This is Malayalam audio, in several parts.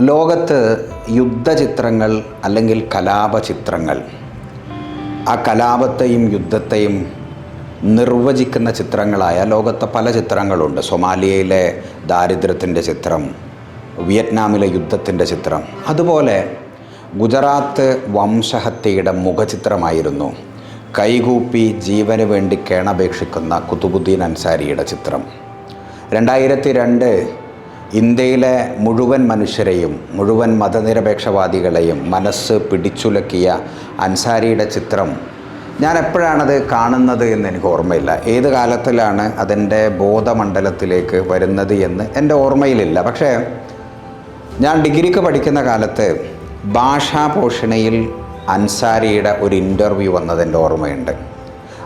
ലോകത്ത് യുദ്ധചിത്രങ്ങൾ അല്ലെങ്കിൽ കലാപചിത്രങ്ങൾ. ആ കലാപത്തെയും യുദ്ധത്തെയും നിർവചിക്കുന്ന ചിത്രങ്ങളായ ലോകത്തെ പല ചിത്രങ്ങളുണ്ട്. സൊമാലിയയിലെ ദാരിദ്ര്യത്തിന്റെ ചിത്രം വിയറ്റ്നാമിലെ യുദ്ധത്തിന്റെ ചിത്രം. അതുപോലെ ഗുജറാത്ത് വംശഹത്യയുടെ മുഖചിത്രമായിരുന്നു. കൈകൂപ്പി ജീവന് വേണ്ടി കേണപേക്ഷിക്കുന്ന കുത്തുബുദ്ദീൻ അൻസാരിയുടെ ചിത്രം. രണ്ടായിരത്തി രണ്ട് ഇന്ത്യയിലെ മുഴുവൻ മനുഷ്യരെയും മുഴുവൻ മതനിരപേക്ഷവാദികളെയും മനസ്സ് പിടിച്ചുലക്കിയ അൻസാരിയുടെ ചിത്രം ഞാൻ എപ്പോഴാണത് കാണുന്നത് എന്ന് എനിക്ക് ഓർമ്മയില്ല. ഏത് കാലത്തിലാണ് അതിന്റെ ബോധമണ്ഡലത്തിലേക്ക് വരുന്നത് എന്ന് എന്റെ ഓർമ്മയിലില്ല. പക്ഷേ ഞാൻ ഡിഗ്രിക്ക് പഠിക്കുന്ന കാലത്ത് ഭാഷാപോഷണയിൽ അൻസാരിയുടെ ഒരു ഇന്റർവ്യൂ വന്നതെന്റെ ഓർമ്മയുണ്ട്.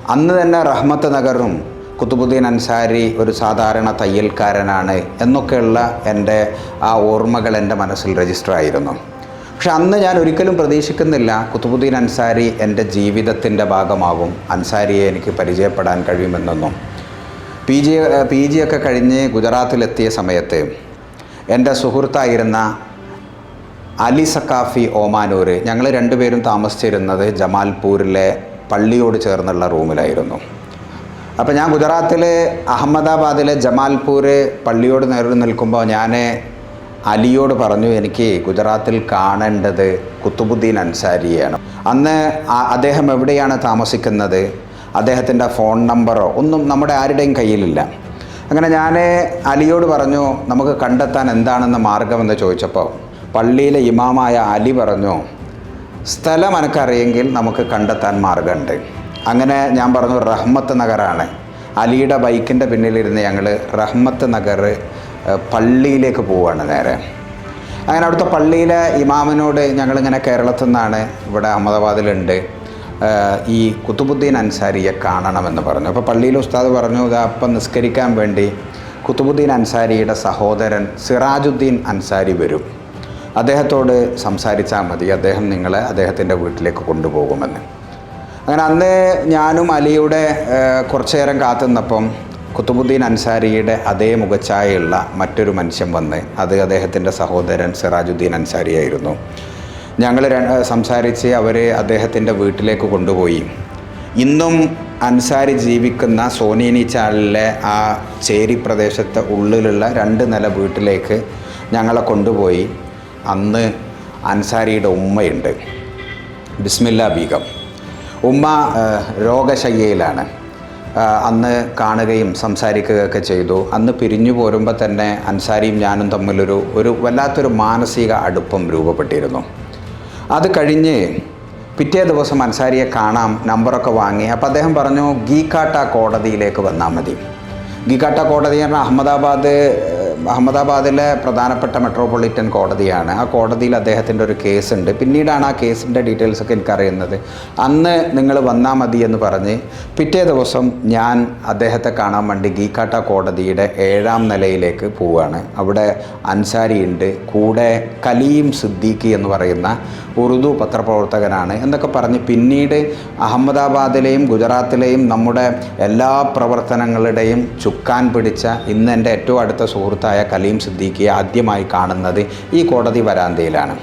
അന്ന് തന്നെ റഹ്മത്ത് നഗറും കുത്തുബുദ്ദീൻ അൻസാരി ഒരു സാധാരണ തയ്യൽക്കാരനാണ് എന്നൊക്കെയുള്ള എന്റെ ആ ഓർമ്മകൾ എന്റെ മനസ്സിൽ രജിസ്റ്റർ ആയിരുന്നു. പക്ഷെ അന്ന് ഞാൻ ഒരിക്കലും പ്രതീക്ഷിക്കുന്നില്ല കുത്തുബുദ്ദീൻ അൻസാരി എന്റെ ജീവിതത്തിന്റെ ഭാഗമാകും അൻസാരിയെ എനിക്ക് പരിചയപ്പെടാൻ കഴിയുമെന്നൊന്നും. പി ജി പി ജി ഒക്കെ കഴിഞ്ഞ് ഗുജറാത്തിലെത്തിയ സമയത്ത് എന്റെ സുഹൃത്തായിരുന്ന അലി സക്കാഫി ഓമാനൂർ ഞങ്ങൾ രണ്ടുപേരും താമസിച്ചിരുന്നത് ജമാൽപൂരിലെ പള്ളിയോട് ചേർന്നുള്ള റൂമിലായിരുന്നു. അപ്പോൾ ഞാൻ ഗുജറാത്തിലെ അഹമ്മദാബാദിലെ ജമാൽപൂർ പള്ളിയോട് നേരിട്ട് നിൽക്കുമ്പോൾ ഞാൻ അലിയോട് പറഞ്ഞു എനിക്ക് ഗുജറാത്തിൽ കാണേണ്ടത് കുത്തുബുദ്ദീൻ അൻസാരിയാണ് അന്ന് അദ്ദേഹം എവിടെയാണ് താമസിക്കുന്നത് അദ്ദേഹത്തിന്റെ ഫോൺ നമ്പറോ ഒന്നും നമ്മുടെ ആരുടെയും കയ്യിലില്ല. അങ്ങനെ ഞാൻ അലിയോട് പറഞ്ഞു നമുക്ക് കണ്ടെത്താൻ എന്താണെന്ന മാർഗമെന്ന് ചോദിച്ചപ്പോൾ പള്ളിയിലെ ഇമാമായ അലി പറഞ്ഞു സ്ഥലം എനിക്കറിയെങ്കിൽ നമുക്ക് കണ്ടെത്താൻ മാർഗമുണ്ട്. അങ്ങനെ ഞാൻ പറഞ്ഞു റഹ്മത്ത് നഗറാണ്. അലിയുടെ ബൈക്കിന്റെ പിന്നിലിരുന്ന് ഞങ്ങൾ റഹ്മത്ത് നഗർ പള്ളിയിലേക്ക് പോവുകയാണ് നേരെ. അങ്ങനെ അവിടുത്തെ പള്ളിയിലെ ഇമാമിനോട് ഞങ്ങളിങ്ങനെ കേരളത്തിൽ നിന്നാണ് ഇവിടെ അഹമ്മദാബാദിലുണ്ട് ഈ കുത്തുബുദ്ദീൻ അൻസാരിയെ കാണണമെന്ന് പറഞ്ഞു. അപ്പോൾ പള്ളിയിൽ ഉസ്താദ് പറഞ്ഞു ഇതാ അപ്പം നിസ്കരിക്കാൻ വേണ്ടി കുത്തുബുദ്ദീൻ അൻസാരിയുടെ സഹോദരൻ സിറാജുദ്ദീൻ അൻസാരി വരും. അദ്ദേഹത്തോട് സംസാരിച്ചാൽ മതി അദ്ദേഹം നിങ്ങളെ അദ്ദേഹത്തിന്റെ വീട്ടിലേക്ക് കൊണ്ടുപോകുമെന്ന്. അങ്ങനെ അന്ന് ഞാനും അലിയുടെ കുറച്ചു നേരം കാത്തുനിന്നപ്പം കുത്തുബുദ്ദീൻ അൻസാരിയുടെ അതേ മുഖച്ഛായയുള്ള മറ്റൊരു മനുഷ്യൻ വന്ന് അത് അദ്ദേഹത്തിന്റെ സഹോദരൻ സിറാജുദ്ദീൻ അൻസാരിയായിരുന്നു. ഞങ്ങൾ സംസാരിച്ച് അവർ അദ്ദേഹത്തിന്റെ വീട്ടിലേക്ക് കൊണ്ടുപോയി. ഇന്നും അൻസാരി ജീവിക്കുന്ന സോനിയനി ചാലിലെ ആ ചേരി പ്രദേശത്തെ ഉള്ളിലുള്ള രണ്ട് നില വീട്ടിലേക്ക് ഞങ്ങളെ കൊണ്ടുപോയി. അന്ന് അൻസാരിയുടെ ഉമ്മയുണ്ട്. ബിസ്മില്ല ബീഗം. ഉമ്മ രോഗശയ്യയിലാണ്. അന്ന് കാണുകയും സംസാരിക്കുകയൊക്കെ ചെയ്തു. അന്ന് പിരിഞ്ഞു പോരുമ്പോൾ തന്നെ അൻസാരിയും ഞാനും തമ്മിലൊരു ഒരു വല്ലാത്തൊരു മാനസിക അടുപ്പം രൂപപ്പെട്ടിരുന്നു. അത് കഴിഞ്ഞ് പിറ്റേ ദിവസം അൻസാരിയെ കാണാം നമ്പറൊക്കെ വാങ്ങി. അപ്പോൾ അദ്ദേഹം പറഞ്ഞു ഗീക്കാട്ട കോടതിയിലേക്ക് വന്നാൽ മതി. ഗീക്കാട്ട കോടതി എന്ന് പറഞ്ഞാൽ അഹമ്മദാബാദ് അഹമ്മദാബാദിലെ പ്രധാനപ്പെട്ട മെട്രോപൊളിറ്റൻ കോടതിയാണ്. ആ കോടതിയിൽ അദ്ദേഹത്തിന്റെ ഒരു കേസ് കേസുണ്ട്. പിന്നീടാണ് ആ കേസിന്റെ ഡീറ്റെയിൽസ് ഒക്കെ എനിക്കറിയുന്നത്. അന്ന് നിങ്ങൾ വന്നാൽ മതി എന്ന് പറഞ്ഞ് പിറ്റേ ദിവസം ഞാൻ അദ്ദേഹത്തെ കാണാൻ വേണ്ടി ഗീക്കാട്ട കോടതിയുടെ ഏഴാം നിലയിലേക്ക് പോവുകയാണ്. അവിടെ അൻസാരി ഉണ്ട്. കൂടെ കലീം സിദ്ദീഖി എന്ന് പറയുന്ന ഉറുദു പത്രപ്രവർത്തകനാണ് എന്നൊക്കെ പറഞ്ഞ് പിന്നീട് അഹമ്മദാബാദിലെയും ഗുജറാത്തിലെയും നമ്മുടെ എല്ലാ പ്രവർത്തനങ്ങളുടെയും ചുക്കാൻ പിടിച്ച ഇന്ന് എന്റെ ഏറ്റവും അടുത്ത സുഹൃത്തായ കലീം സിദ്ദീഖിയെ ആദ്യമായി കാണുന്നത് ഈ കോടതി വരാന്തയിലാണ്.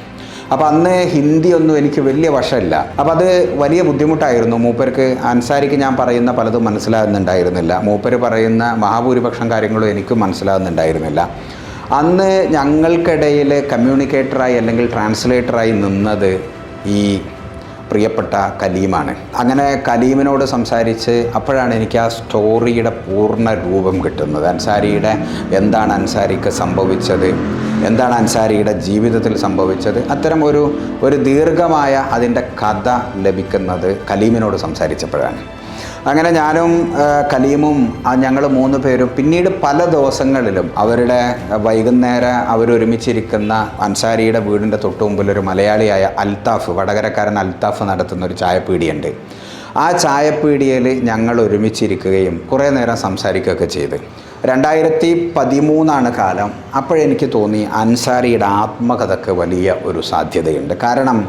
അപ്പോൾ അന്ന് ഹിന്ദി ഒന്നും എനിക്ക് വലിയ വശമില്ല. അപ്പോൾ അത് വലിയ ബുദ്ധിമുട്ടായിരുന്നു. മൂപ്പർക്ക് അൻസാരിക്ക് ഞാൻ പറയുന്ന പലതും മനസ്സിലാകുന്നുണ്ടായിരുന്നില്ല. മൂപ്പർ പറയുന്ന മഹാഭൂരിപക്ഷം കാര്യങ്ങളും എനിക്കും മനസ്സിലാകുന്നുണ്ടായിരുന്നില്ല. അന്ന് ഞങ്ങൾക്കിടയിൽ കമ്മ്യൂണിക്കേറ്ററായി അല്ലെങ്കിൽ ട്രാൻസ്ലേറ്ററായി നിന്നത് ഈ പ്രിയപ്പെട്ട കലീമാണ്. അങ്ങനെ കലീമിനോട് സംസാരിച്ച് അപ്പോഴാണ് എനിക്ക് ആ സ്റ്റോറിയുടെ പൂർണ രൂപം കിട്ടുന്നത്. അൻസാരിയുടെ എന്താണ് അൻസാരിക്ക് സംഭവിച്ചത്? എന്താണ് അൻസാരിയുടെ ജീവിതത്തിൽ സംഭവിച്ചത്? അത്തരം ഒരു ഒരു ദീർഘമായ അതിന്റെ കഥ ലഭിക്കുന്നത് കലീമിനോട് സംസാരിച്ചപ്പോഴാണ്. അങ്ങനെ ഞാനും കലീമും ഞങ്ങൾ മൂന്ന് പേരും പിന്നീട് പല ദിവസങ്ങളിലും അവരുടെ വൈകുന്നേരം അവരൊരുമിച്ചിരിക്കുന്ന അൻസാരിയുടെ വീടിന്റെ തൊട്ട് മുമ്പിൽ ഒരു മലയാളിയായ അൽത്താഫ് വടകരക്കാരൻ അൽത്താഫ് നടത്തുന്ന ഒരു ചായപ്പീടിയുണ്ട്. ആ ചായപ്പീടിയിൽ ഞങ്ങൾ ഒരുമിച്ചിരിക്കുകയും കുറേ നേരം സംസാരിക്കുകയൊക്കെ ചെയ്ത്. രണ്ടായിരത്തി പതിമൂന്നാണ് കാലം. അപ്പോഴെനിക്ക് തോന്നി അൻസാരിയുടെ ആത്മകഥക്ക് വലിയ ഒരു സാധ്യതയുണ്ട്. കാരണം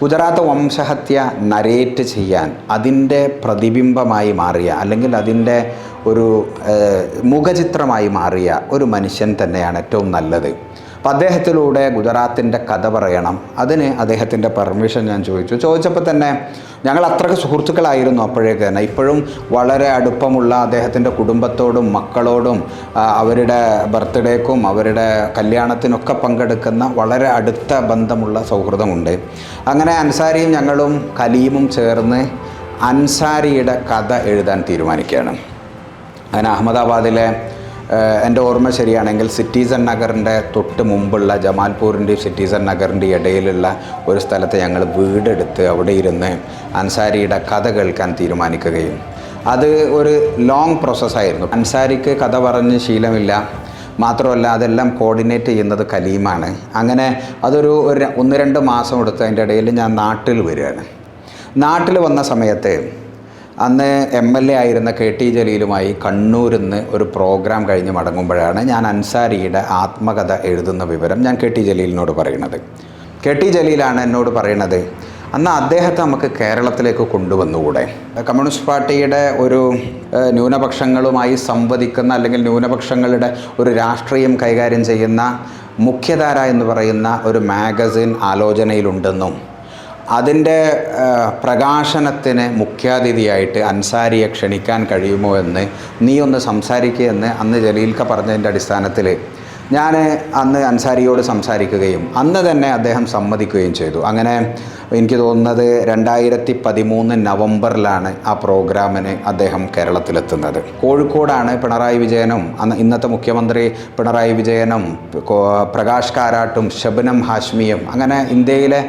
ഗുജറാത്ത് വംശഹത്യ നരേറ്റ് ചെയ്യാൻ അതിന്റെ പ്രതിബിംബമായി മാറിയ അല്ലെങ്കിൽ അതിന്റെ ഒരു മുഖചിത്രമായി മാറിയ ഒരു മനുഷ്യൻ തന്നെയാണ് ഏറ്റവും നല്ലത്. അപ്പം അദ്ദേഹത്തിലൂടെ ഗുജറാത്തിന്റെ കഥ പറയണം. അതിന് അദ്ദേഹത്തിന്റെ പെർമിഷൻ ഞാൻ ചോദിച്ചു. ചോദിച്ചപ്പോൾ തന്നെ ഞങ്ങൾ അത്രയ്ക്ക് സുഹൃത്തുക്കളായിരുന്നു അപ്പോഴേക്ക് തന്നെ. ഇപ്പോഴും വളരെ അടുപ്പമുള്ള അദ്ദേഹത്തിന്റെ കുടുംബത്തോടും മക്കളോടും അവരുടെ ബർത്ത്ഡേക്കും അവരുടെ കല്യാണത്തിനൊക്കെ പങ്കെടുക്കുന്ന വളരെ അടുത്ത ബന്ധമുള്ള സൗഹൃദമുണ്ട്. അങ്ങനെ അൻസാരിയും ഞങ്ങളും കലീമും ചേർന്ന് അൻസാരിയുടെ കഥ എഴുതാൻ തീരുമാനിക്കുകയാണ്. അങ്ങനെ അഹമ്മദാബാദിലെ എന്റെ ഓർമ്മ ശരിയാണെങ്കിൽ സിറ്റിസൺ നഗറിന്റെ തൊട്ട് മുമ്പുള്ള ജമാൽപൂരിന്റെയും സിറ്റിസൺ നഗറിന്റെയും ഇടയിലുള്ള ഒരു സ്ഥലത്ത് ഞങ്ങൾ വീടെടുത്ത് അവിടെ ഇരുന്ന് അൻസാരിയുടെ കഥ കേൾക്കാൻ തീരുമാനിക്കുകയും. അത് ഒരു ലോങ് പ്രോസസ്സായിരുന്നു. അൻസാരിക്ക് കഥ പറഞ്ഞ് ശീലമില്ല. മാത്രമല്ല അതെല്ലാം കോർഡിനേറ്റ് ചെയ്യുന്നത് കലീമാണ്. അങ്ങനെ അതൊരു ഒരു ഒന്ന് രണ്ട് മാസം എടുത്ത് അതിന്റെ ഇടയിൽ ഞാൻ നാട്ടിൽ വരികയാണ്. നാട്ടിൽ വന്ന സമയത്ത് അന്ന് എം എൽ എ ആയിരുന്ന കെ ടി ജലീലുമായി കണ്ണൂരിൽ നിന്ന് ഒരു പ്രോഗ്രാം കഴിഞ്ഞ് മടങ്ങുമ്പോഴാണ് ഞാൻ അൻസാരിയുടെ ആത്മകഥ എഴുതുന്ന വിവരം ഞാൻ കെ ടി ജലീലിനോട് പറയുന്നത്. കെ ടി ജലീലാണ് എന്നോട് പറയുന്നത് അന്ന് അദ്ദേഹത്തെ നമുക്ക് കേരളത്തിലേക്ക് കൊണ്ടുവന്നുകൂടെ? കമ്മ്യൂണിസ്റ്റ് പാർട്ടിയുടെ ഒരു ന്യൂനപക്ഷങ്ങളുമായി സംവദിക്കുന്ന അല്ലെങ്കിൽ ന്യൂനപക്ഷങ്ങളുടെ ഒരു രാഷ്ട്രീയം കൈകാര്യം ചെയ്യുന്ന മുഖ്യധാര എന്ന് പറയുന്ന ഒരു മാഗസിൻ ആലോചനയിലുണ്ടെന്നും അതിന്റെ പ്രകാശനത്തിന് മുഖ്യാതിഥിയായിട്ട് അൻസാരിയെ ക്ഷണിക്കാൻ കഴിയുമോ എന്ന് നീ ഒന്ന് സംസാരിക്കുക എന്ന് അന്ന് ജലീൽക്ക പറഞ്ഞതിന്റെ അടിസ്ഥാനത്തിൽ ഞാൻ അന്ന് അൻസാരിയോട് സംസാരിക്കുകയും അന്ന് തന്നെ അദ്ദേഹം സമ്മതിക്കുകയും ചെയ്തു. അങ്ങനെ എനിക്ക് തോന്നുന്നത് രണ്ടായിരത്തി പതിമൂന്ന് നവംബറിലാണ് ആ പ്രോഗ്രാമിന് അദ്ദേഹം കേരളത്തിലെത്തുന്നത്. കോഴിക്കോടാണ് പിണറായി വിജയനും അന്ന് ഇന്നത്തെ മുഖ്യമന്ത്രി പിണറായി വിജയനും പ്രകാശ് കാരാട്ടും ശബനം ഹാഷ്മിയും അങ്ങനെ ഇന്ത്യയിലെ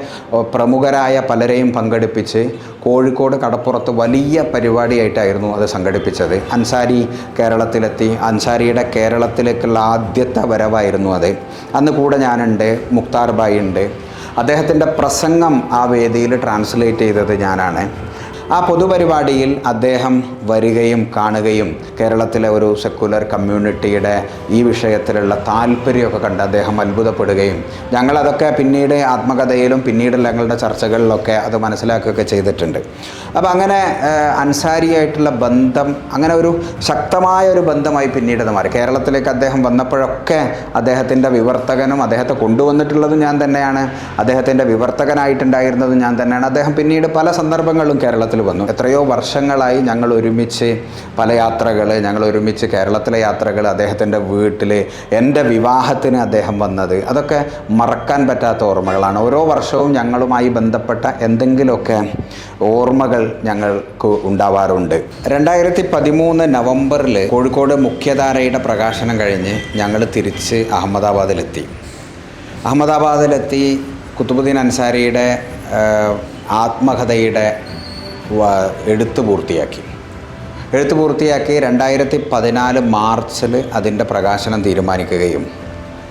പ്രമുഖരായ പലരെയും പങ്കെടുപ്പിച്ച് കോഴിക്കോട് കടപ്പുറത്ത് വലിയ പരിപാടിയായിട്ടായിരുന്നു അത് സംഘടിപ്പിച്ചത്. അൻസാരി കേരളത്തിലെത്തി. അൻസാരിയുടെ കേരളത്തിലേക്കുള്ള ആദ്യത്തെ വരവായിരുന്നു അത്. അന്ന് കൂടെ ഞാനുണ്ട് മുക്താർ ഭായി ഉണ്ട്. അദ്ദേഹത്തിന്റെ പ്രസംഗം ആ വേദിയിൽ ട്രാൻസ്ലേറ്റ് ചെയ്തത് ഞാനാണ്. ആ പൊതുപരിപാടിയിൽ അദ്ദേഹം വരികയും കാണുകയും കേരളത്തിലെ ഒരു സെക്കുലർ കമ്മ്യൂണിറ്റിയുടെ ഈ വിഷയത്തിലുള്ള താല്പര്യമൊക്കെ കണ്ട് അദ്ദേഹം അത്ഭുതപ്പെടുകയും ഞങ്ങളതൊക്കെ പിന്നീട് ആത്മകഥയിലും പിന്നീട് ഞങ്ങളുടെ ചർച്ചകളിലൊക്കെ അത് മനസ്സിലാക്കുകയൊക്കെ ചെയ്തിട്ടുണ്ട്. അപ്പോൾ അങ്ങനെ അൻസാരിയായിട്ടുള്ള ബന്ധം അങ്ങനെ ഒരു ശക്തമായ ഒരു ബന്ധമായി പിന്നീട് അത് മാറി. കേരളത്തിലേക്ക് അദ്ദേഹം വന്നപ്പോഴൊക്കെ അദ്ദേഹത്തിന്റെ വിവർത്തകനും അദ്ദേഹത്തെ കൊണ്ടുവന്നിട്ടുള്ളതും ഞാൻ തന്നെയാണ്. അദ്ദേഹത്തിന്റെ വിവർത്തകനായിട്ടുണ്ടായിരുന്നതും ഞാൻ തന്നെയാണ്. അദ്ദേഹം പിന്നീട് പല സന്ദർഭങ്ങളിലും കേരളത്തിൽ വന്നു. എത്രയോ വർഷങ്ങളായി ഞങ്ങൾ ഒരുമിച്ച് പല യാത്രകൾ ഞങ്ങൾ ഒരുമിച്ച് കേരളത്തിലെ യാത്രകൾ അദ്ദേഹത്തിന്റെ വീട്ടിൽ എന്റെ വിവാഹത്തിന് അദ്ദേഹം വന്നത്. അതൊക്കെ മറക്കാൻ പറ്റാത്ത ഓർമ്മകളാണ്. ഓരോ വർഷവും ഞങ്ങളുമായി ബന്ധപ്പെട്ട എന്തെങ്കിലുമൊക്കെ ഓർമ്മകൾ ഞങ്ങൾക്ക് ഉണ്ടാവാറുണ്ട്. രണ്ടായിരത്തി പതിമൂന്ന് നവംബറിൽ കോഴിക്കോട് മുഖ്യധാരയുടെ പ്രകാശനം കഴിഞ്ഞ് ഞങ്ങൾ തിരിച്ച് അഹമ്മദാബാദിലെത്തി. അഹമ്മദാബാദിലെത്തി കുത്തുബുദ്ദീൻ അൻസാരിയുടെ ആത്മകഥയുടെ എഴുത്ത് പൂർത്തിയാക്കി. എഴുത്ത് പൂർത്തിയാക്കി രണ്ടായിരത്തി പതിനാല് മാർച്ചിൽ അതിന്റെ പ്രകാശനം തീരുമാനിക്കുകയും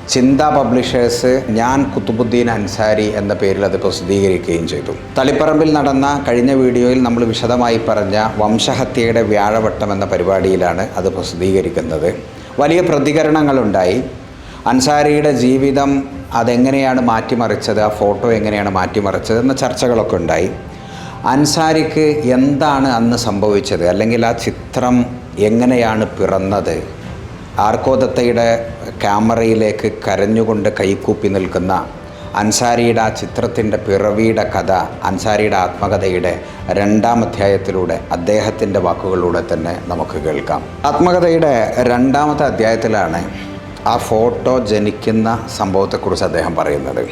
ചിന്ത പബ്ലിഷേഴ്സ് ഞാൻ കുത്തുബുദ്ദീൻ അൻസാരി എന്ന പേരിൽ അത് പ്രസിദ്ധീകരിക്കുകയും ചെയ്തു. തളിപ്പറമ്പിൽ നടന്ന കഴിഞ്ഞ വീഡിയോയിൽ നമ്മൾ വിശദമായി പറഞ്ഞ വംശഹത്യയുടെ വ്യാഴവട്ടം എന്ന പരിപാടിയിലാണ് അത് പ്രസിദ്ധീകരിക്കുന്നത്. വലിയ പ്രതികരണങ്ങളുണ്ടായി. അൻസാരിയുടെ ജീവിതം അതെങ്ങനെയാണ് മാറ്റിമറിച്ചത് ആ ഫോട്ടോ എങ്ങനെയാണ് മാറ്റിമറിച്ചത് എന്ന ചർച്ചകളൊക്കെ ഉണ്ടായി. അൻസാരിക്ക് എന്താണ് അന്ന് സംഭവിച്ചത്? അല്ലെങ്കിൽ ആ ചിത്രം എങ്ങനെയാണ് പിറന്നത്? ആർക്കോദത്തയുടെ ക്യാമറയിലേക്ക് കരഞ്ഞുകൊണ്ട് കൈക്കൂപ്പി നിൽക്കുന്ന അൻസാരിയുടെ ആ ചിത്രത്തിന്റെ പിറവിയുടെ കഥ അൻസാരിയുടെ ആത്മകഥയുടെ രണ്ടാം അധ്യായത്തിലൂടെ അദ്ദേഹത്തിന്റെ വാക്കുകളിലൂടെ തന്നെ നമുക്ക് കേൾക്കാം. ആത്മകഥയുടെ രണ്ടാമത്തെ അധ്യായത്തിലാണ് ആ ഫോട്ടോ ജനിക്കുന്ന സംഭവത്തെക്കുറിച്ച് അദ്ദേഹം പറയുന്നത്.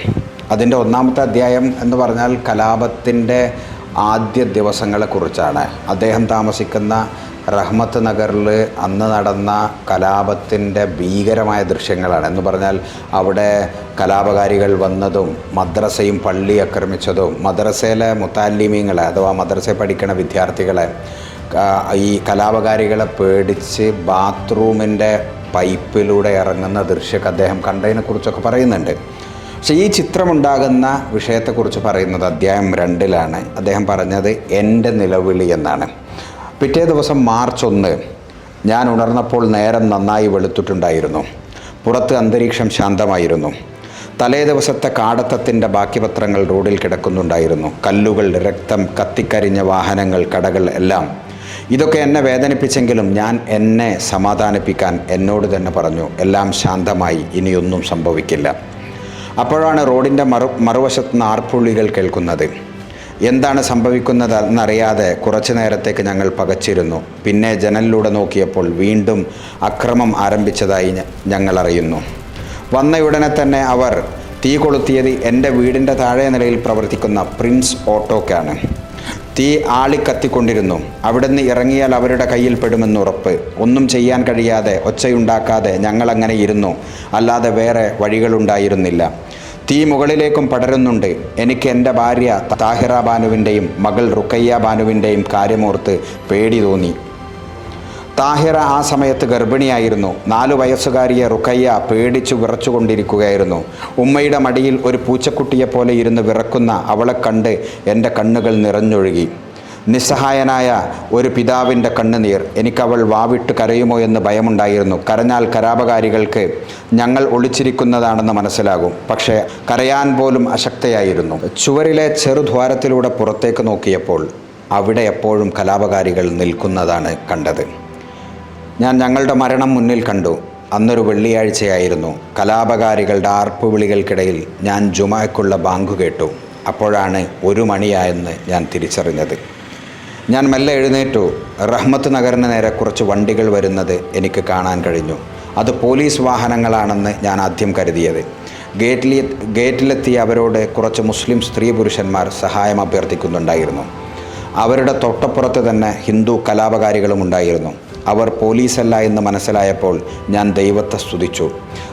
അതിന്റെ ഒന്നാമത്തെ അധ്യായം എന്ന് പറഞ്ഞാൽ കലാപത്തിന്റെ ആദ്യ ദിവസങ്ങളെക്കുറിച്ചാണ്. അദ്ദേഹം താമസിക്കുന്ന റഹ്മത്ത് നഗറിൽ അന്ന് നടന്ന കലാപത്തിന്റെ ഭീകരമായ ദൃശ്യങ്ങളാണ്. എന്ന് പറഞ്ഞാൽ അവിടെ കലാപകാരികൾ വന്നതും മദ്രസയും പള്ളി ആക്രമിച്ചതും മദ്രസയിലെ മുത്താലിമീങ്ങളെ അഥവാ മദ്രസയിൽ പഠിക്കുന്ന വിദ്യാർത്ഥികളെ ഈ കലാപകാരികളെ പേടിച്ച് ബാത്റൂമിന്റെ പൈപ്പിലൂടെ ഇറങ്ങുന്ന ദൃശ്യമൊക്കെ അദ്ദേഹം കണ്ടതിനെക്കുറിച്ചൊക്കെ പറയുന്നുണ്ട്. പക്ഷേ ഈ ചിത്രമുണ്ടാകുന്ന വിഷയത്തെക്കുറിച്ച് പറയുന്നത് അധ്യായം രണ്ടിലാണ്. അദ്ദേഹം പറഞ്ഞത് എന്റെ നിലവിളി എന്നാണ്. പിറ്റേ ദിവസം മാർച്ച് ഒന്ന് ഞാൻ ഉണർന്നപ്പോൾ നേരം നന്നായി വെളുത്തിട്ടുണ്ടായിരുന്നു. പുറത്ത് അന്തരീക്ഷം ശാന്തമായിരുന്നു. തലേ ദിവസത്തെ കാടത്തത്തിന്റെ ബാക്കി പത്രങ്ങൾ റോഡിൽ കിടക്കുന്നുണ്ടായിരുന്നു. കല്ലുകൾ രക്തം കത്തിക്കരിഞ്ഞ വാഹനങ്ങൾ കടകൾ എല്ലാം. ഇതൊക്കെ എന്നെ വേദനിപ്പിച്ചെങ്കിലും ഞാൻ എന്നെ സമാധാനിപ്പിക്കാൻ എന്നോട് തന്നെ പറഞ്ഞു. എല്ലാം ശാന്തമായി. ഇനിയൊന്നും സംഭവിക്കില്ല. അപ്പോഴാണ് റോഡിന്റെ മറു മറുവശത്ത് നിന്ന് ആർപ്പുള്ളികൾ കേൾക്കുന്നത്. എന്താണ് സംഭവിക്കുന്നത് എന്നറിയാതെ കുറച്ചു നേരത്തേക്ക് ഞങ്ങൾ പകച്ചിരുന്നു. പിന്നെ ജനലിലൂടെ നോക്കിയപ്പോൾ വീണ്ടും അക്രമം ആരംഭിച്ചതായി ഞങ്ങൾ അറിയുന്നു. വന്ന ഉടനെ തന്നെ അവർ തീ കൊളുത്തിയത് എന്റെ വീടിന്റെ താഴെ നിലയിൽ പ്രവർത്തിക്കുന്ന പ്രിൻസ് ഓട്ടോക്കാണ്. തീ ആളിക്കത്തിക്കൊണ്ടിരുന്നു അവിടുന്ന് ഇറങ്ങിയാൽ അവരുടെ കയ്യിൽ പെടുമെന്ന് ഉറപ്പ്. ഒന്നും ചെയ്യാൻ കഴിയാതെ ഒച്ചയുണ്ടാക്കാതെ ഞങ്ങളങ്ങനെ ഇരുന്നു. അല്ലാതെ വേറെ വഴികളുണ്ടായിരുന്നില്ല. തീ മുകളിലേക്കും പടരുന്നുണ്ട്. എനിക്ക് എന്റെ ഭാര്യ താഹിറ ബാനുവിന്റെയും മകൾ റുക്കയ്യ ബാനുവിന്റെയും കാര്യമോർത്ത് പേടി തോന്നി. താഹിറ ആ സമയത്ത് ഗർഭിണിയായിരുന്നു. നാലു വയസ്സുകാരിയെ റുഖയ്യ പേടിച്ചു വിറച്ചുകൊണ്ടിരിക്കുകയായിരുന്നു. ഉമ്മയുടെ മടിയിൽ ഒരു പൂച്ചക്കുട്ടിയെപ്പോലെ ഇരുന്ന് വിറക്കുന്ന അവളെ കണ്ട് എന്റെ കണ്ണുകൾ നിറഞ്ഞൊഴുകി. നിസ്സഹായനായ ഒരു പിതാവിന്റെ കണ്ണുനീർ. എനിക്കവൾ വാവിട്ട് കരയുമോ എന്ന് ഭയമുണ്ടായിരുന്നു. കരഞ്ഞാൽ കരാപകാരികൾക്ക് ഞങ്ങൾ ഒളിച്ചിരിക്കുന്നതാണെന്ന് മനസ്സിലാകും. പക്ഷേ കരയാൻ പോലും അശക്തയായിരുന്നു. ചുവരിലെ ചെറുദ്വാരത്തിലൂടെ പുറത്തേക്ക് നോക്കിയപ്പോൾ അവിടെ എപ്പോഴും കലാപകാരികൾ നിൽക്കുന്നതാണ് കണ്ടത്. ഞാൻ ഞങ്ങളുടെ മരണം മുന്നിൽ കണ്ടു. അന്നൊരു വെള്ളിയാഴ്ചയായിരുന്നു. കലാപകാരികളുടെ ആർപ്പുവിളികൾക്കിടയിൽ ഞാൻ ജുമാക്കുള്ള ബാങ്ക് കേട്ടു. അപ്പോഴാണ് ഒരു മണിയായെന്ന് ഞാൻ തിരിച്ചറിഞ്ഞത്. ഞാൻ മെല്ലെ എഴുന്നേറ്റു. റഹ്മത്ത് നഗറിന് നേരെ കുറച്ച് വണ്ടികൾ വരുന്നത് എനിക്ക് കാണാൻ കഴിഞ്ഞു. അത് പോലീസ് വാഹനങ്ങളാണെന്ന് ഞാൻ ആദ്യം കരുതിയത്. ഗേറ്റിലെ ഗേറ്റിലെത്തിയ അവരോട് കുറച്ച് മുസ്ലിം സ്ത്രീ പുരുഷന്മാർ സഹായം അഭ്യർത്ഥിക്കുന്നുണ്ടായിരുന്നു. അവരുടെ തൊട്ടപ്പുറത്ത് തന്നെ ഹിന്ദു കലാപകാരികളും ഉണ്ടായിരുന്നു. അവർ പോലീസല്ല എന്ന് മനസ്സിലായപ്പോൾ ഞാൻ ദൈവത്തെ സ്തുതിച്ചു.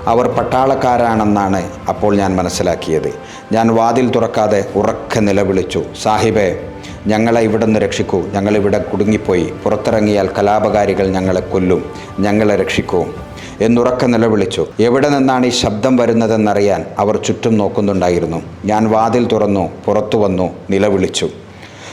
അവർ പട്ടാളക്കാരാണെന്നാണ് അപ്പോൾ ഞാൻ മനസ്സിലാക്കിയത്. ഞാൻ വാതിൽ തുറക്കാതെ ഉറക്കെ നിലവിളിച്ചു സാഹിബേ ഞങ്ങളെ ഇവിടെ നിന്ന് രക്ഷിക്കൂ ഞങ്ങളിവിടെ കുടുങ്ങിപ്പോയി. പുറത്തിറങ്ങിയാൽ കലാപകാരികൾ ഞങ്ങളെ കൊല്ലും. ഞങ്ങളെ രക്ഷിക്കൂ. എന്നുറക്കെ നിലവിളിച്ചു. എവിടെ നിന്നാണ് ഈ ശബ്ദം വരുന്നതെന്നറിയാൻ അവർ ചുറ്റും നോക്കുന്നുണ്ടായിരുന്നു. ഞാൻ വാതിൽ തുറന്നു പുറത്തു വന്നു നിലവിളിച്ചു.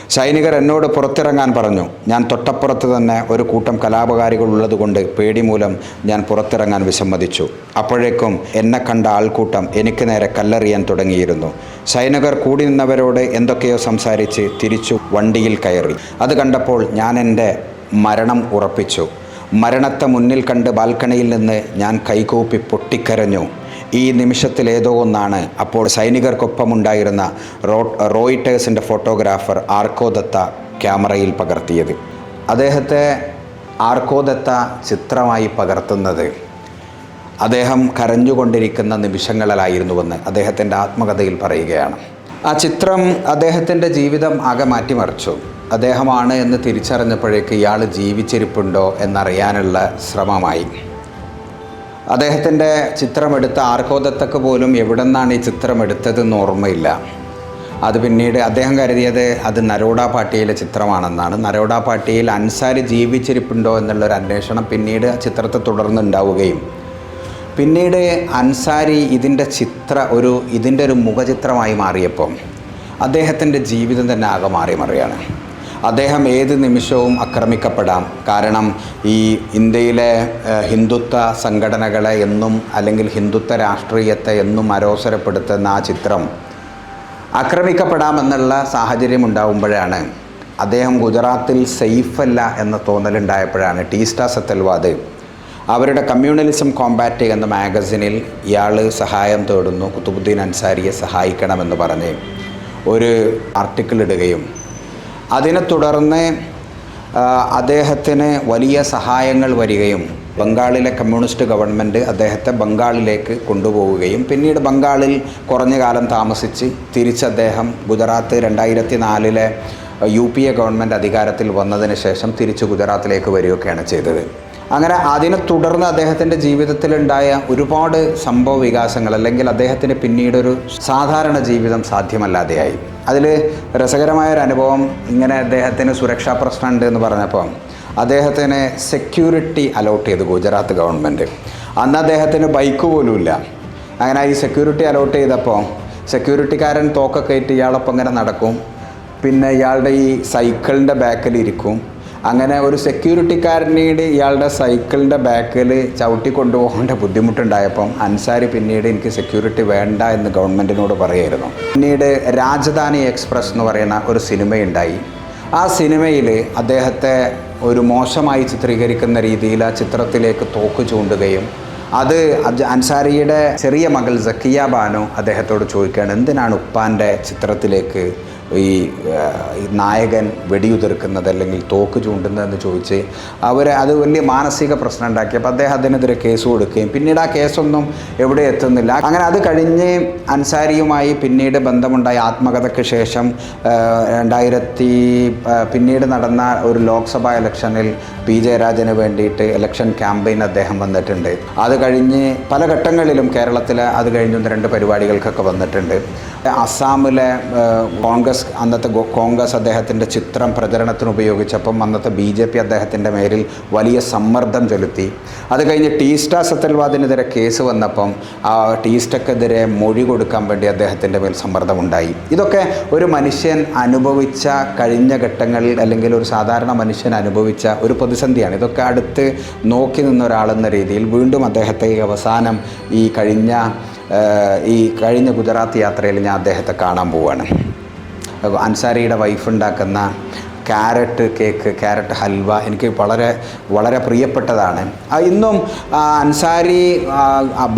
സൈനികർ എന്നോട് പുറത്തിറങ്ങാൻ പറഞ്ഞു. ഞാൻ തൊട്ടപ്പുറത്ത് തന്നെ ഒരു കൂട്ടം കലാപകാരികൾ ഉള്ളതുകൊണ്ട് പേടി മൂലം ഞാൻ പുറത്തിറങ്ങാൻ വിസമ്മതിച്ചു. അപ്പോഴേക്കും എന്നെ കണ്ട ആൾക്കൂട്ടം എനിക്ക് നേരെ കല്ലെറിയാൻ തുടങ്ങിയിരുന്നു. സൈനികർ കൂടി നിന്നവരോട് എന്തൊക്കെയോ സംസാരിച്ച് തിരിച്ചു വണ്ടിയിൽ കയറി. അത് കണ്ടപ്പോൾ ഞാൻ എന്റെ മരണം ഉറപ്പിച്ചു. മരണത്തെ മുന്നിൽ കണ്ട് ബാൽക്കണിയിൽ നിന്ന് ഞാൻ കൈകൂപ്പി പൊട്ടിക്കരഞ്ഞു. ഈ നിമിഷത്തിൽ ഏതോ ഒന്നാണ് അപ്പോൾ സൈനികർക്കൊപ്പമുണ്ടായിരുന്ന റോ റോയിട്ടേഴ്സിന്റെ ഫോട്ടോഗ്രാഫർ ആർക്കോ ദത്ത ക്യാമറയിൽ പകർത്തിയത്. അദ്ദേഹത്തെ ആർക്കോ ദത്ത ചിത്രമായി പകർത്തുന്നത് അദ്ദേഹം കരഞ്ഞുകൊണ്ടിരിക്കുന്ന നിമിഷങ്ങളിലായിരുന്നുവെന്ന് അദ്ദേഹത്തിന്റെ ആത്മകഥയിൽ പറയുകയാണ്. ആ ചിത്രം അദ്ദേഹത്തിന്റെ ജീവിതം ആകെ മാറ്റിമറിച്ചു. അദ്ദേഹമാണ് എന്ന് തിരിച്ചറിഞ്ഞപ്പോഴേക്ക് ഇയാൾ ജീവിച്ചിരിപ്പുണ്ടോ എന്നറിയാനുള്ള ശ്രമമായി. അദ്ദേഹത്തിന്റെ ചിത്രമെടുത്ത ആർക്കോദത്തക്ക് പോലും എവിടെ നിന്നാണ് ഈ ചിത്രം എടുത്തതെന്ന് ഓർമ്മയില്ല. അത് പിന്നീട് അദ്ദേഹം കരുതിയത് അത് നരോഡ പാട്ടിയിലെ ചിത്രമാണെന്നാണ്. നരോഡ പാട്ടിയിൽ അൻസാരി ജീവിച്ചിരിപ്പുണ്ടോ എന്നുള്ളൊരു അന്വേഷണം പിന്നീട് ചിത്രത്തെ തുടർന്നുണ്ടാവുകയും. പിന്നീട് അൻസാരി ഇതിന്റെ ചിത്ര ഒരു ഇതിന്റെ ഒരു മുഖചിത്രമായി മാറിയപ്പോൾ അദ്ദേഹത്തിന്റെ ജീവിതം തന്നെ ആകെ മാറി മറിയാണ് അദ്ദേഹം ഏത് നിമിഷവും ആക്രമിക്കപ്പെടാം. കാരണം ഈ ഇന്ത്യയിലെ ഹിന്ദുത്വ സംഘടനകളെ എന്നും അല്ലെങ്കിൽ ഹിന്ദുത്വ രാഷ്ട്രീയത്തെ എന്നും അരോസരപ്പെടുത്തുന്ന ആ ചിത്രം ആക്രമിക്കപ്പെടാമെന്നുള്ള സാഹചര്യം ഉണ്ടാകുമ്പോഴാണ് അദ്ദേഹം ഗുജറാത്തിൽ സേഫല്ല എന്ന തോന്നലുണ്ടായപ്പോഴാണ് ടീസ്റ്റ സത്തൽവാദ് അവരുടെ കമ്മ്യൂണലിസം കോമ്പാറ്റ് എന്ന മാഗസിനിൽ ഇയാൾ സഹായം തേടുന്നു. കുത്തുബുദ്ദീൻ അൻസാരിയെ സഹായിക്കണമെന്ന് പറഞ്ഞ് ഒരു ആർട്ടിക്കിൾ ഇടുകയും അതിനെ തുടർന്ന് അദ്ദേഹത്തിന് വലിയ സഹായങ്ങൾ വരികയും ബംഗാളിലെ കമ്മ്യൂണിസ്റ്റ് ഗവൺമെന്റ് അദ്ദേഹത്തെ ബംഗാളിലേക്ക് കൊണ്ടുപോവുകയും പിന്നീട് ബംഗാളിൽ കുറഞ്ഞ കാലം താമസിച്ച് തിരിച്ച് അദ്ദേഹം ഗുജറാത്ത് രണ്ടായിരത്തി നാലിലെ യു പി എ ഗവൺമെന്റ് അധികാരത്തിൽ വന്നതിന് ശേഷം തിരിച്ച് ഗുജറാത്തിലേക്ക് വരികയൊക്കെയാണ് ചെയ്തത്. അങ്ങനെ അതിനെ തുടർന്ന് അദ്ദേഹത്തിന്റെ ജീവിതത്തിലുണ്ടായ ഒരുപാട് സംഭവ വികാസങ്ങൾ അല്ലെങ്കിൽ അദ്ദേഹത്തിന് പിന്നീടൊരു സാധാരണ ജീവിതം സാധ്യമല്ലാതെയായി. അതിൽ രസകരമായ ഒരു അനുഭവം ഇങ്ങനെ അദ്ദേഹത്തിന് സുരക്ഷാ പ്രശ്നമുണ്ട് എന്ന് പറഞ്ഞപ്പോൾ അദ്ദേഹത്തിന് സെക്യൂരിറ്റി അലോട്ട് ചെയ്തു ഗുജറാത്ത് ഗവൺമെന്റ്. അന്ന് അദ്ദേഹത്തിന് ബൈക്ക് പോലുമില്ല. അങ്ങനെ ഈ സെക്യൂരിറ്റി അലോട്ട് ചെയ്തപ്പോൾ സെക്യൂരിറ്റിക്കാരൻ തോക്കൊക്കെ ആയിട്ട് ഇയാളൊപ്പം ഇങ്ങനെ നടക്കും. പിന്നെ ഇയാളുടെ ഈ സൈക്കിളിന്റെ ബാക്കിൽ ഇരിക്കും അങ്ങനെ ഒരു സെക്യൂരിറ്റിക്കാരനീട് ഇയാളുടെ സൈക്കിളിന്റെ ബാക്കിൽ ചവിട്ടി കൊണ്ടുപോകേണ്ട ബുദ്ധിമുട്ടുണ്ടായപ്പം അൻസാരി പിന്നീട് എനിക്ക് സെക്യൂരിറ്റി വേണ്ട എന്ന് ഗവൺമെന്റിനോട് പറയായിരുന്നു. പിന്നീട് രാജധാനി എക്സ്പ്രസ് എന്ന് പറയുന്ന ഒരു സിനിമയുണ്ടായി. ആ സിനിമയിൽ അദ്ദേഹത്തെ ഒരു മോശമായി ചിത്രീകരിക്കുന്ന രീതിയിൽ ആ ചിത്രത്തിലേക്ക് തോക്ക് ചൂണ്ടുകയും അത് അൻസാരിയുടെ ചെറിയ മകൾ സക്കിയ ബാനു അദ്ദേഹത്തോട് ചോദിക്കുകയാണ് എന്തിനാണ് ഉപ്പാന്റെ ചിത്രത്തിലേക്ക് ഈ നായകൻ വെടിയുതിർക്കുന്നത് അല്ലെങ്കിൽ തോക്ക് ചൂണ്ടുന്നതെന്ന് ചോദിച്ച് അവർ അത് വലിയ മാനസിക പ്രശ്നം ഉണ്ടാക്കിയപ്പോൾ അദ്ദേഹം അതിനെതിരെ കേസ് കൊടുക്കുകയും പിന്നീട് ആ കേസൊന്നും എവിടെ എത്തുന്നില്ല. അങ്ങനെ അത് കഴിഞ്ഞ് അൻസാരിയുമായി പിന്നീട് ബന്ധമുണ്ടായ ആത്മകഥയ്ക്ക് ശേഷം രണ്ടായിരത്തി പിന്നീട് നടന്ന ഒരു ലോക്സഭാ ഇലക്ഷനിൽ പി ജയരാജന് വേണ്ടിയിട്ട് ഇലക്ഷൻ ക്യാമ്പയിൻ അദ്ദേഹം വന്നിട്ടുണ്ട്. അത് കഴിഞ്ഞ് പല ഘട്ടങ്ങളിലും കേരളത്തിൽ അത് കഴിഞ്ഞ് ഒന്ന് രണ്ട് പരിപാടികൾക്കൊക്കെ വന്നിട്ടുണ്ട്. അസ്സാമിലെ കോൺഗ്രസ് അന്നത്തെ കോൺഗ്രസ് അദ്ദേഹത്തിന്റെ ചിത്രം പ്രചരണത്തിന് ഉപയോഗിച്ചപ്പം അന്നത്തെ ബി ജെ പി അദ്ദേഹത്തിന്റെ മേലിൽ വലിയ സമ്മർദ്ദം ചെലുത്തി. അത് കഴിഞ്ഞ് ടീസ്റ്റ സത്യൽവാദിനെതിരെ കേസ് വന്നപ്പം ആ ടീസ്റ്റക്കെതിരെ മൊഴി കൊടുക്കാൻ വേണ്ടി അദ്ദേഹത്തിന്റെ മേൽ സമ്മർദ്ദമുണ്ടായി. ഇതൊക്കെ ഒരു മനുഷ്യൻ അനുഭവിച്ച കഴിഞ്ഞ ഘട്ടങ്ങളിൽ അല്ലെങ്കിൽ ഒരു സാധാരണ മനുഷ്യൻ അനുഭവിച്ച ഒരു പ്രതിസന്ധിയാണ്. ഇതൊക്കെ അടുത്ത് നോക്കി നിന്ന ഒരാളെന്ന രീതിയിൽ വീണ്ടും അദ്ദേഹത്തെ ഈ അവസാനം ഈ കഴിഞ്ഞ ഈ കഴിഞ്ഞ ഗുജറാത്ത് യാത്രയിൽ ഞാൻ അദ്ദേഹത്തെ കാണാൻ പോവുകയാണ് അൻസാരിയുടെ വൈഫ് ഉണ്ടാക്കുന്ന ക്യാരറ്റ് കേക്ക് ക്യാരറ്റ് ഹൽവ എനിക്ക് വളരെ വളരെ പ്രിയപ്പെട്ടതാണ്. ഇന്നും അൻസാരി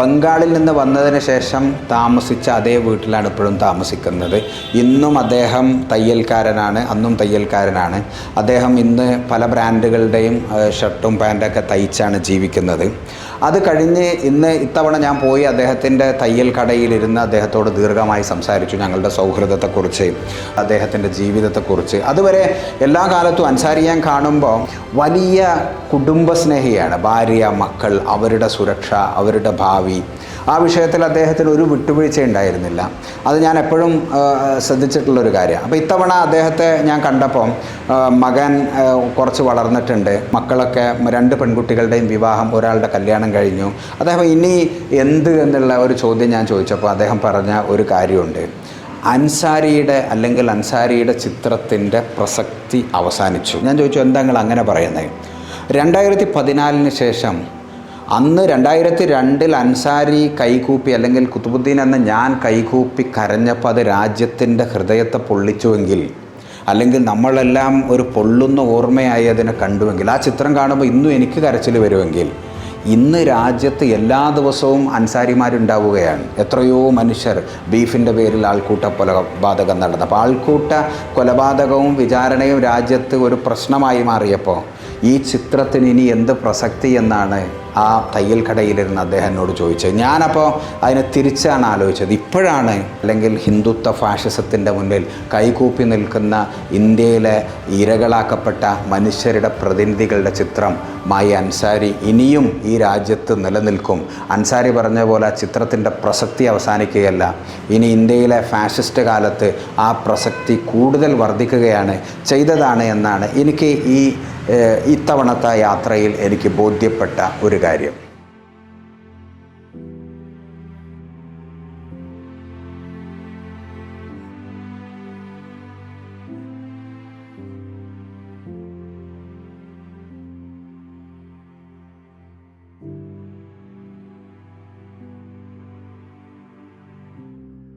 ബംഗാളിൽ നിന്ന് വന്നതിന് ശേഷം താമസിച്ച അതേ വീട്ടിലാണ് ഇപ്പോഴും താമസിക്കുന്നത്. ഇന്നും അദ്ദേഹം തയ്യൽക്കാരനാണ് അന്നും തയ്യൽക്കാരനാണ്. അദ്ദേഹം ഇന്ന് പല ബ്രാൻഡുകളുടെയും ഷർട്ടും പാന്റൊക്കെ തയ്ച്ചാണ് ജീവിക്കുന്നത്. അത് കഴിഞ്ഞ് ഇന്ന് ഇത്തവണ ഞാൻ പോയി അദ്ദേഹത്തിന്റെ തയ്യൽ കടയിലിരുന്ന് അദ്ദേഹത്തോട് ദീർഘമായി സംസാരിച്ചു ഞങ്ങളുടെ സൗഹൃദത്തെക്കുറിച്ച് അദ്ദേഹത്തിന്റെ ജീവിതത്തെക്കുറിച്ച്. അതുവരെ എല്ലാ കാലത്തും അൻസാരി ഞാൻ കാണുമ്പോൾ വലിയ കുടുംബസ്നേഹിയാണ്. ഭാര്യ മക്കൾ അവരുടെ സുരക്ഷ അവരുടെ ഭാവി. ആ വിഷയത്തിൽ അദ്ദേഹത്തിന് ഒരു വിട്ടുവീഴ്ച ഉണ്ടായിരുന്നില്ല അത് ഞാൻ എപ്പോഴും ശ്രദ്ധിച്ചിട്ടുള്ളൊരു കാര്യമാണ് അപ്പോൾ ഇത്തവണ അദ്ദേഹത്തെ ഞാൻ കണ്ടപ്പം മകൻ കുറച്ച് വളർന്നിട്ടുണ്ട്. മക്കളൊക്കെ രണ്ട് പെൺകുട്ടികളുടെയും വിവാഹം ഒരാളുടെ കല്യാണം കഴിഞ്ഞു. അദ്ദേഹം ഇനി എന്ത് എന്നുള്ള ഒരു ചോദ്യം ഞാൻ ചോദിച്ചപ്പോൾ അദ്ദേഹം പറഞ്ഞ ഒരു കാര്യമുണ്ട്. അൻസാരിയുടെ അല്ലെങ്കിൽ അൻസാരിയുടെ ചിത്രത്തിന്റെ പ്രസക്തി അവസാനിച്ചു. ഞാൻ ചോദിച്ചു എന്താ നിങ്ങൾ അങ്ങനെ പറയുന്നത്? രണ്ടായിരത്തി പതിനാലിന് ശേഷം അന്ന് രണ്ടായിരത്തി രണ്ടിൽ അൻസാരി കൈകൂപ്പി അല്ലെങ്കിൽ കുത്തുബുദ്ദീൻ എന്ന ഞാൻ കൈകൂപ്പി കരഞ്ഞപ്പോൾ അത് രാജ്യത്തിന്റെ ഹൃദയത്തെ പൊള്ളിച്ചുവെങ്കിൽ അല്ലെങ്കിൽ നമ്മളെല്ലാം ഒരു പൊള്ളുന്ന ഓർമ്മയായി അതിനെ കണ്ടുവെങ്കിൽ. ആ ചിത്രം കാണുമ്പോൾ ഇന്നും എനിക്ക് കരച്ചിൽ വരുമെങ്കിൽ ഇന്ന് രാജ്യത്ത് എല്ലാ ദിവസവും അൻസാരിമാരുണ്ടാവുകയാണ്. എത്രയോ മനുഷ്യർ ബീഫിന്റെ പേരിൽ ആൾക്കൂട്ട കൊലപാതകം നടന്നു. അപ്പോൾ ആൾക്കൂട്ട കൊലപാതകവും വിചാരണയും രാജ്യത്ത് ഒരു പ്രശ്നമായി മാറിയപ്പോൾ ഈ ചിത്രത്തിന് ഇനി എന്ത് പ്രസക്തി എന്നാണ് ആ തയ്യൽ കടയിലിരുന്ന് അദ്ദേഹം എന്നോട് ചോദിച്ചത്. ഞാനപ്പോൾ അതിനെ തിരിച്ചാണ് ആലോചിച്ചത്. ഇപ്പോഴാണ് അല്ലെങ്കിൽ ഹിന്ദുത്വ ഫാഷിസത്തിന്റെ മുന്നിൽ കൈകൂപ്പി നിൽക്കുന്ന ഇന്ത്യയിലെ ഇരകളാക്കപ്പെട്ട മനുഷ്യരുടെ പ്രതിനിധികളുടെ ചിത്രം മായി അൻസാരി ഇനിയും ഈ രാജ്യത്ത് നിലനിൽക്കും. അൻസാരി പറഞ്ഞ പോലെ ആ ചിത്രത്തിന്റെ പ്രസക്തി അവസാനിക്കുകയല്ല. ഇനി ഇന്ത്യയിലെ ഫാഷിസ്റ്റ് കാലത്ത് ആ പ്രസക്തി കൂടുതൽ വർദ്ധിക്കുകയാണ്. ചെയ്തതാണ് എന്നാണ് എനിക്ക് ഈ ഇത്തവണത്തെ യാത്രയിൽ എനിക്ക് ബോധ്യപ്പെട്ട ഒരു കാര്യം.